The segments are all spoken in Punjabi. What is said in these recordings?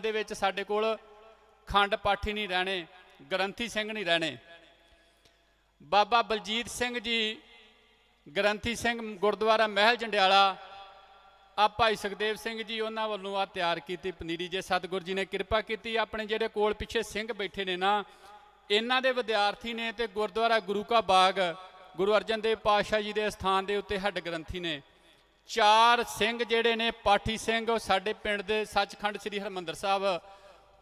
ਦੇ ਵਿੱਚ ਸਾਡੇ ਕੋਲ ਖੰਡ ਪਾਠੀ ਨਹੀਂ ਰਹਿਣੇ, ਗ੍ਰੰਥੀ ਸਿੰਘ ਨਹੀਂ ਰਹਿਣੇ। ਬਾਬਾ ਬਲਜੀਤ ਸਿੰਘ ਜੀ, ਗ੍ਰੰਥੀ ਸਿੰਘ ਗੁਰਦੁਆਰਾ ਮਹਿਲ ਜੰਡਿਆਲਾ, ਆ ਭਾਈ ਸੁਖਦੇਵ ਸਿੰਘ ਜੀ ਉਹਨਾਂ ਵੱਲੋਂ ਆ ਤਿਆਰ ਕੀਤੀ ਪਨੀਰੀ। ਜੇ ਸਤਿਗੁਰ ਜੀ ਨੇ ਕਿਰਪਾ ਕੀਤੀ, ਆਪਣੇ ਜਿਹੜੇ ਕੋਲ ਪਿੱਛੇ ਸਿੰਘ ਬੈਠੇ ਨੇ ਨਾ, ਇਹਨਾਂ ਦੇ ਵਿਦਿਆਰਥੀ ਨੇ ਤੇ ਗੁਰਦੁਆਰਾ ਗੁਰੂ ਕਾ ਬਾਗ, ਗੁਰੂ ਅਰਜਨ ਦੇਵ ਪਾਤਸ਼ਾਹ ਜੀ ਦੇ ਸਥਾਨ ਦੇ ਉੱਤੇ ਹੱਡ ਗ੍ਰੰਥੀ ਨੇ। ਚਾਰ ਸਿੰਘ ਜਿਹੜੇ ਨੇ, ਪਾਠੀ ਸਿੰਘ, ਉਹ ਸਾਡੇ ਪਿੰਡ ਦੇ ਸੱਚਖੰਡ ਸ੍ਰੀ ਹਰਮੰਦਰ ਸਾਹਿਬ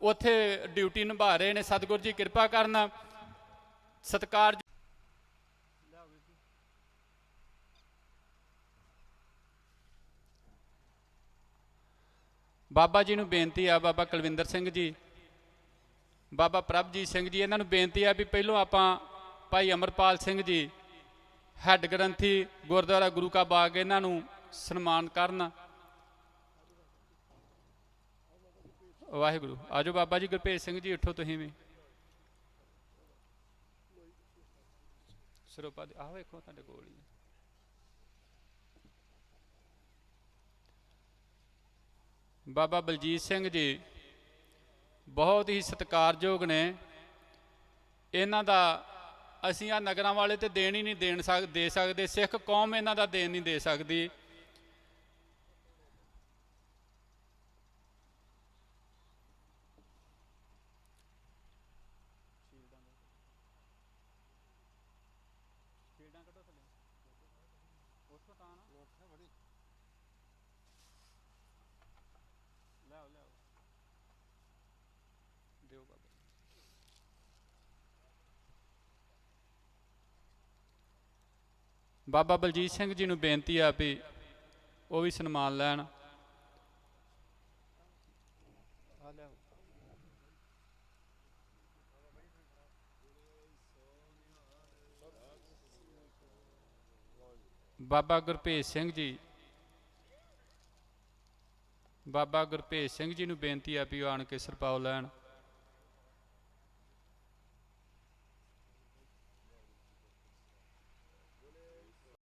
ਉੱਥੇ ਡਿਊਟੀ ਨਿਭਾ ਰਹੇ ਨੇ। ਸਤਿਗੁਰ ਜੀ, ਕਿਰਪਾ ਕਰਨ। ਸਤਕਾਰ ਬਾਬਾ ਜੀ ਨੂੰ ਬੇਨਤੀ ਆ, ਬਾਬਾ ਕੁਲਵਿੰਦਰ ਸਿੰਘ ਜੀ, ਬਾਬਾ ਪ੍ਰਭਜੀਤ ਸਿੰਘ ਜੀ, ਇਹਨਾਂ ਨੂੰ ਬੇਨਤੀ ਆ ਵੀ ਪਹਿਲੋਂ ਆਪਾਂ ਭਾਈ ਅਮਰਪਾਲ ਸਿੰਘ ਜੀ, ਹੈੱਡ ਗ੍ਰੰਥੀ ਗੁਰਦੁਆਰਾ ਗੁਰੂ ਕਾ ਬਾਗ, ਇਹਨਾਂ ਨੂੰ ਸਨਮਾਨ ਕਰਨ। ਵਾਹਿਗੁਰੂ। ਆਜੋ ਬਾਬਾ ਜੀ ਗੁਰਭੇਜ ਸਿੰਘ ਜੀ, ਉੱਠੋ ਤੁਸੀਂ ਵੀ। ਸਰੋਪਾ ਦੇ ਆਹ ਵੇਖੋ ਤੁਹਾਡੇ ਕੋਲ ਹੀ ਬਾਬਾ ਬਲਜੀਤ ਸਿੰਘ ਜੀ, ਬਹੁਤ ਹੀ ਸਤਿਕਾਰਯੋਗ ਨੇ। ਇਹਨਾਂ ਦਾ ਅਸੀਂ ਆ ਨਗਰਾਂ ਵਾਲੇ ਤੇ ਦੇਣ ਹੀ ਨਹੀਂ ਦੇਣ ਸਕ ਦੇ ਸਕਦੇ। ਸਿੱਖ ਕੌਮ ਇਹਨਾਂ ਦਾ ਦੇਣ ਨਹੀਂ ਦੇ ਸਕਦੀ ਦਿਓ ਬਾਬਾ ਬਾਬਾ ਬਲਜੀਤ ਸਿੰਘ ਜੀ ਨੂੰ ਬੇਨਤੀ ਆ ਵੀ ਉਹ ਵੀ ਸਨਮਾਨ ਲੈਣ। ਬਾਬਾ ਗੁਰਭੇਜ ਸਿੰਘ ਜੀ, ਬਾਬਾ ਗੁਰਭੇਜ ਸਿੰਘ ਜੀ ਨੂੰ ਬੇਨਤੀ ਆ ਵੀ ਉਹ ਆਣ ਕੇ ਸਰਪਾਉ ਲੈਣ।